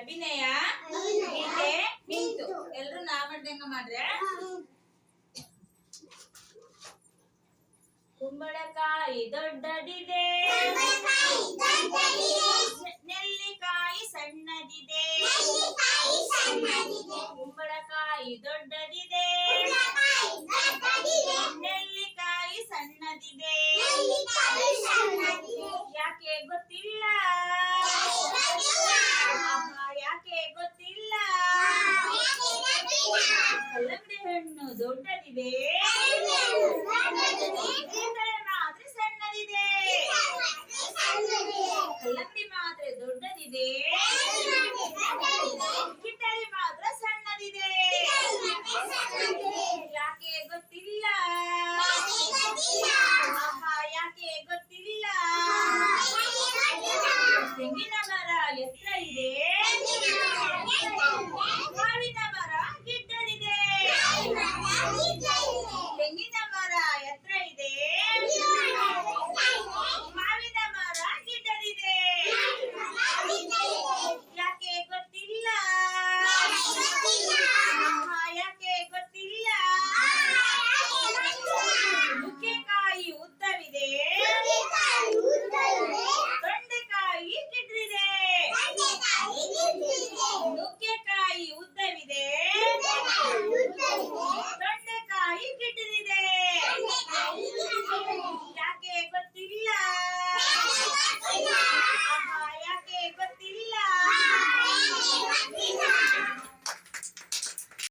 ಅಭಿನಯ ನಿಂತು. ಎಲ್ರು ನಾ ಮಾಡ್ದಂಗ ಮಾಡ್ರೆ? ಕುಂಬಳಕಾಯಿ ದೊಡ್ಡದಿದೆ. ನೆಲ್ಲಿಕಾಯಿ ಸಣ್ಣದಿದೆ. ಕುಂಬಳಕಾಯಿ ದೊಡ್ಡದಿದೆ. ನೆಲ್ಲಿಕಾಯಿ ಸಣ್ಣದಿದೆ. ಯಾಕೆ ಗೊತ್ತಿಲ್ಲ? ಕಲ್ಲಂಗಡಿ ಹಣ್ಣು ದೊಡ್ಡದಿದೆ ಕೀರ್ತನೆ ಮಾತ್ರ ಸಣ್ಣದಿದೆ ಕಲ್ಲಂಗಡಿ ಮಾತ್ರ ದೊಡ್ಡದಿದೆ ಕಿತ್ತಳೆ ಮಾತ್ರ ಸಣ್ಣದಿದೆ ಯಾಕೆ ಗೊತ್ತಿಲ್ಲ ಯಾಕೆ ಗೊತ್ತಿಲ್ಲ ತೆಂಗಿನ ಮರ ಎತ್ತರ ಇದೆ Ayake, ba't